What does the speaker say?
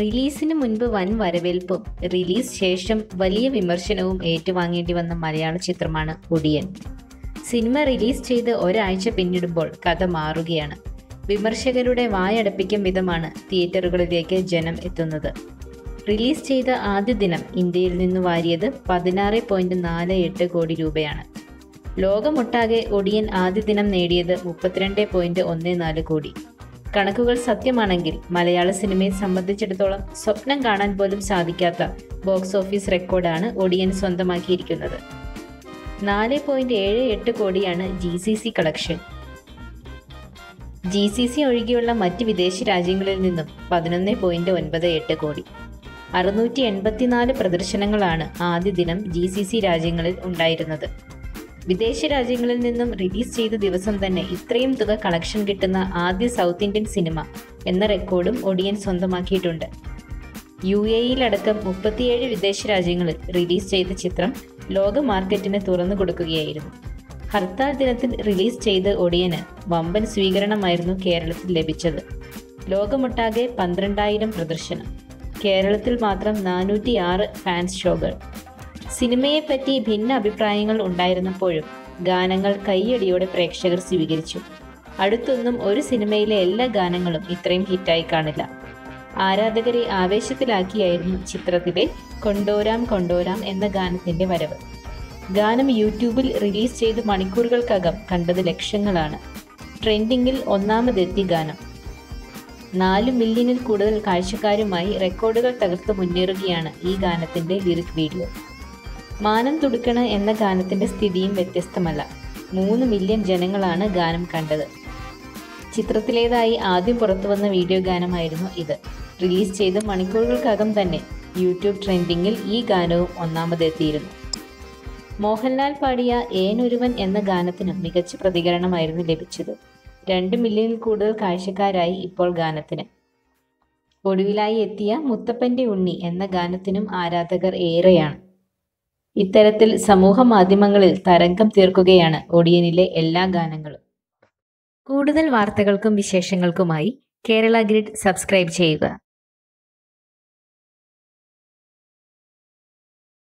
റിലീസിന് മുൻപ് വൻ വരവേൽപ്പും റിലീസ് ശേഷം വലിയ വിമർശനവും ഏറ്റുവാങ്ങേണ്ടി വന്ന മലയാള ചിത്രമാണ് ഒടിയൻ. സിനിമ റിലീസ് ചെയ്ത് ഒരാഴ്ച പിന്നിടുമ്പോൾ കഥ മാറുകയാണ്. വിമർശകരുടെ വായടപ്പിക്കും വിധമാണ് തിയേറ്ററുകളിലേക്ക് ജനം എത്തുന്നത്. റിലീസ് ചെയ്ത ആദ്യ ദിനം ഇന്ത്യയിൽ നിന്ന് വാരിയത് പതിനാറ് പോയിന്റ് നാല് എട്ട് കോടി രൂപയാണ്. ലോകമൊട്ടാകെ ഒടിയൻ ആദ്യ ദിനം നേടിയത് മുപ്പത്തിരണ്ട് പോയിന്റ് ഒന്ന് നാല് കോടി. കണക്കുകൾ സത്യമാണെങ്കിൽ മലയാള സിനിമയെ സംബന്ധിച്ചിടത്തോളം സ്വപ്നം കാണാൻ പോലും സാധിക്കാത്ത ബോക്സ് ഓഫീസ് റെക്കോർഡാണ് ഒടിയൻ സ്വന്തമാക്കിയിരിക്കുന്നത്. നാല് പോയിന്റ് ഏഴ് എട്ട് കോടിയാണ് G C C collection G C C ഒഴികെയുള്ള മറ്റ് വിദേശ രാജ്യങ്ങളിൽ നിന്നും പതിനൊന്ന് പോയിന്റ് ഒൻപത് എട്ട് കോടി. അറുന്നൂറ്റി എൺപത്തിനാല് പ്രദർശനങ്ങളാണ് ആദ്യ ദിനം ജി സി സി രാജ്യങ്ങളിൽ ഉണ്ടായിരുന്നത്. വിദേശ രാജ്യങ്ങളിൽ നിന്നും റിലീസ് ചെയ്ത ദിവസം തന്നെ ഇത്രയും തുക കളക്ഷൻ കിട്ടുന്ന ആദ്യ സൗത്ത് ഇന്ത്യൻ സിനിമ എന്ന റെക്കോർഡും ഒടിയൻ സ്വന്തമാക്കിയിട്ടുണ്ട്. യു എ ഇയിലടക്കം മുപ്പത്തിയേഴ് വിദേശ രാജ്യങ്ങളിൽ റിലീസ് ചെയ്ത ചിത്രം ലോക മാർക്കറ്റിന് തുറന്നു കൊടുക്കുകയായിരുന്നു. ഹർത്താൽ ദിനത്തിൽ റിലീസ് ചെയ്ത ഒടിയന് വമ്പൻ സ്വീകരണമായിരുന്നു കേരളത്തിൽ ലഭിച്ചത്. ലോകമൊട്ടാകെ പന്ത്രണ്ടായിരം പ്രദർശനം. കേരളത്തിൽ മാത്രം നാനൂറ്റി ആറ് ഫാൻസ് ഷോകൾ. സിനിമയെപ്പറ്റി ഭിന്ന അഭിപ്രായങ്ങൾ ഉണ്ടായിരുന്നപ്പോഴും ഗാനങ്ങൾ കയ്യടിയോടെ പ്രേക്ഷകർ സ്വീകരിച്ചു. അടുത്തൊന്നും ഒരു സിനിമയിലെ എല്ലാ ഗാനങ്ങളും ഇത്രയും ഹിറ്റായി കാണില്ല. ആരാധകരെ ആവേശത്തിലാക്കിയായിരുന്നു ചിത്രത്തിലെ കൊണ്ടോരാം കൊണ്ടോരാം എന്ന ഗാനത്തിന്റെ വരവ്. ഗാനം യൂട്യൂബിൽ റിലീസ് ചെയ്ത് മണിക്കൂറുകൾക്കകം കണ്ടത് ലക്ഷങ്ങളാണ്. ട്രെൻഡിങ്ങിൽ ഒന്നാമതെത്തി ഗാനം. നാല് മില്യണിൽ കൂടുതൽ കാഴ്ചക്കാരുമായി റെക്കോർഡുകൾ തകർത്ത് മുന്നേറുകയാണ് ഈ ഗാനത്തിന്റെ ലിറിക് വീഡിയോ. മാനം തുടുക്കണ എന്ന ഗാനത്തിന്റെ സ്ഥിതിയും വ്യത്യസ്തമല്ല. മൂന്ന് മില്യൺ ജനങ്ങളാണ് ഗാനം കണ്ടത്. ചിത്രത്തിലേതായി ആദ്യം പുറത്തു വന്ന വീഡിയോ ഗാനമായിരുന്നു ഇത്. റിലീസ് ചെയ്ത് മണിക്കൂറുകൾക്കകം തന്നെ യൂട്യൂബ് ട്രെൻഡിങ്ങിൽ ഈ ഗാനവും ഒന്നാമതെത്തിയിരുന്നു. മോഹൻലാൽ പാടിയ ഏനൊരുവൻ എന്ന ഗാനത്തിനും മികച്ച പ്രതികരണമായിരുന്നു ലഭിച്ചത്. രണ്ട് മില്യണിൽ കൂടുതൽ കാഴ്ചക്കാരായി ഇപ്പോൾ ഗാനത്തിന്. ഒടുവിലായി എത്തിയ മുത്തപ്പന്റെ ഉണ്ണി എന്ന ഗാനത്തിനും ആരാധകർ ഏറെയാണ്. ഇത്തരത്തിൽ സമൂഹ മാധ്യമങ്ങളിൽ തരംഗം തീർക്കുകയാണ് ഒടിയനിലെ എല്ലാ ഗാനങ്ങളും. കൂടുതൽ വാർത്തകൾക്കും വിശേഷങ്ങൾക്കുമായി കേരള ഗ്രിഡ് സബ്സ്ക്രൈബ് ചെയ്യുക.